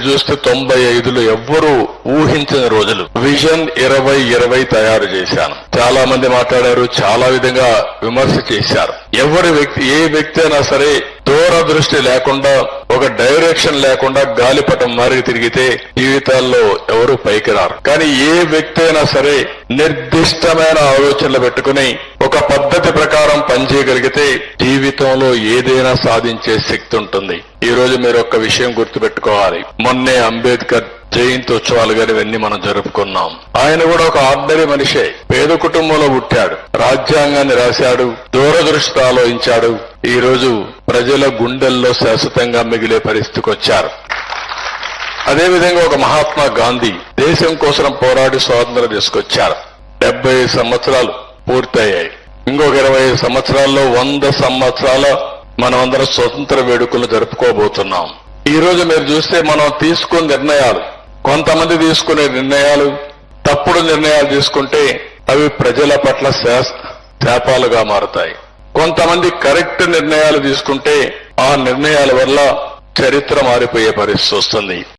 మీరు చూస్తే తొంభై ఐదులో ఎవ్వరూ ఊహించని రోజులు. విజన్ ఇరవై ఇరవై తయారు చేశాను. చాలా మంది మాట్లాడారు చాలా విధంగా విమర్శ చేశారు. ఎవరి వ్యక్తి ఏ వ్యక్తి అయినా సరే దూరదృష్టి లేకుండా ఒక డైరెక్షన్ లేకుండా గాలిపటం మారి తిరిగితే జీవితాల్లో ఎవరు పైకి రారు. కానీ ఏ వ్యక్తి అయినా సరే నిర్దిష్టమైన ఆలోచనలు పెట్టుకుని ఒక పద్ధతి ప్రకారం పనిచేయగలిగితే జీవితంలో ఏదైనా సాధించే శక్తి ఉంటుంది. ఈ రోజు మీరు ఒక విషయం గుర్తుపెట్టుకోవాలి. మొన్నే అంబేద్కర్ జయంతి ఉత్సవాలు గాని ఇవన్నీ మనం జరుపుకున్నాం. ఆయన కూడా ఒక ఆర్డరీ మనిషే. పేద కుటుంబంలో పుట్టాడు. రాజ్యాంగాన్ని రాశాడు. దూరదృష్టి ఆలోచించాడు. ఈ రోజు ప్రజల గుండెల్లో శాశ్వతంగా మిగిలే పరిస్థితికి వచ్చారు. అదేవిధంగా ఒక మహాత్మా గాంధీ దేశం కోసం పోరాడి స్వాతంత్రం తీసుకొచ్చారు. డెబ్బై సంవత్సరాలు పూర్తయ్యాయి. ఇంకొక ఇరవై సంవత్సరాల్లో వంద సంవత్సరాల మనమందరం స్వతంత్ర వేడుకలు జరుపుకోబోతున్నాం. ఈ రోజు మీరు చూస్తే మనం తీసుకున్న నిర్ణయాలు కొంతమంది తీసుకునే నిర్ణయాలు తప్పుడు నిర్ణయాలు తీసుకుంటే అవి ప్రజల పట్ల శాపాలుగా మారుతాయి. కొంతమంది కరెక్ట్ నిర్ణయాలు తీసుకుంటే ఆ నిర్ణయాల వల్ల చరిత్ర మారిపోయే పరిస్థితి వస్తుంది.